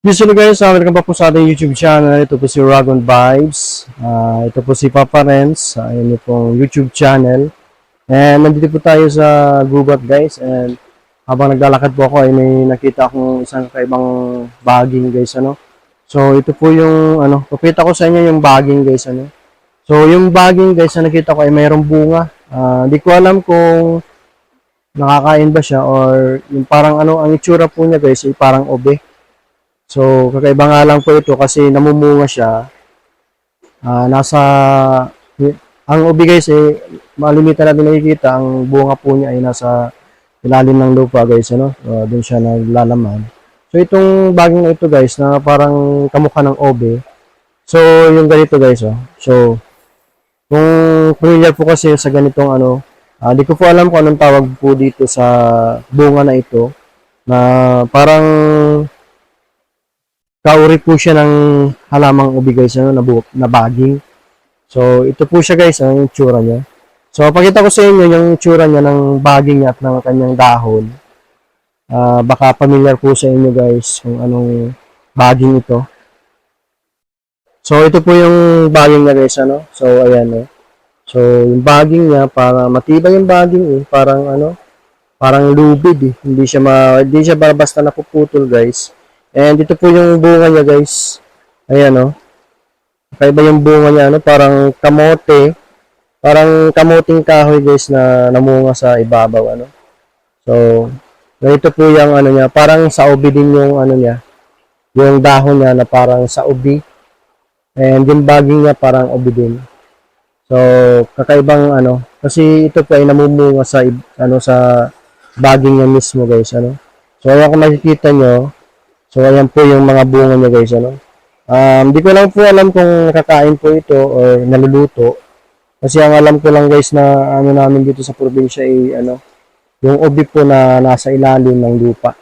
Usually guys, uh, welcome back po sa ating YouTube channel. Ito po si Dragon Vibes. Ah, ito po si Papa Renz. Uh, yun pong YouTube channel. And nandito po tayo sa gubat guys. And habang naglalakad po ako ay may nakita akong isang kaibang bagging guys. Ano? So ito po yung ano, papita ko sa inyo yung bagging guys. Ano? So yung bagging guys na nakita ko ay mayroong bunga. Ah, Di ko alam kung nakakain ba siya or yung parang ano, ang itsura po niya guys ay parang obe. So, kakaiba nga lang po ito kasi namumunga siya. Ah, nasa, ang ubi guys eh, malimitan natin nakikita, ang bunga po niya ay nasa ilalim ng lupa guys, ano? Uh, doon siya naglalaman. So, itong baging ito guys, na parang kamukha ng obe. So, yung ganito guys, oh. So, kung familiar po kasi sa ganitong ano, ah, di ko po alam kung anong tawag po dito sa bunga na ito, na parang kauri po siya ng halamang ubi guys ano, na, na baging. So, ito po siya guys, ang itsura niya. So, pakita ko sa inyo yung itsura niya ng baging niya at ng kanyang dahon. Ah, baka familiar po sa inyo guys kung anong baging ito. So, ito po yung baging niya guys, ano? So, ayan, eh. So, yung baging niya, para matibay yung baging, eh. Parang, ano, parang lubid, eh. Hindi siya, ma, hindi siya ba- basta napuputol, guys. And ito po yung bunga niya, guys. Ayan, oh. Kaiba yung bunga niya, ano, parang kamote. Parang kamuting kahoy, guys, na namunga sa ibabaw, ano. So, ganito po yung, ano niya, parang sa ubi din yung, ano niya, yung dahon niya na parang sa ubi. And yung baging niya parang ubi din. So, kakaibang, ano, kasi ito po ay namumunga sa, ano, sa baging niya mismo, guys, ano. So, ayan kung makikita nyo, So, ayan po yung mga bunga niya guys, ano. Um, di ko lang po alam kung nakakain po ito or naluluto. Kasi ang alam ko lang guys na ano namin dito sa probinsya ay ano, yung ubi po na nasa ilalim ng lupa.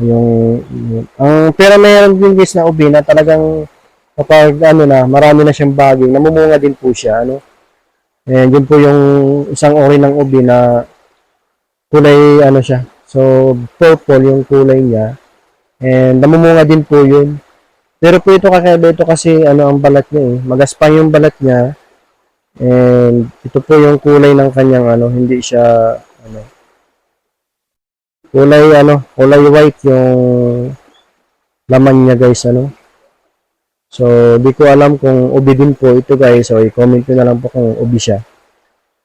Yung, yung ang pero mayroon din guys na ubi na talagang kapag ano na, marami na siyang baging, namumunga din po siya, ano. And yun po yung isang ori ng ubi na kulay ano siya. So, purple yung kulay niya. And namumunga din po yun. Pero po ito kakaiba ito kasi ano ang balat niya eh. Magaspang yung balat niya. And ito po yung kulay ng kanyang ano, hindi siya ano kulay ano, kulay white yung laman niya guys ano. So, di ko alam kung ubi din po ito guys. So, i-comment na lang po kung ubi siya.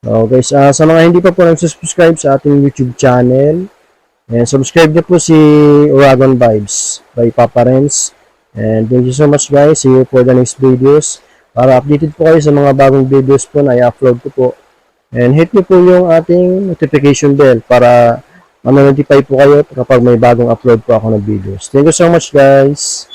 So, guys, ah, sa mga hindi pa po nag-subscribe sa ating YouTube channel, and subscribe nyo po si Uragon Vibes by Papa Renz. And thank you so much guys. See you for the next videos. Para updated po kayo sa mga bagong videos po na i-upload ko po. And hit nyo po yung ating notification bell para ma-notify po kayo kapag may bagong upload po ako ng videos. Thank you so much guys.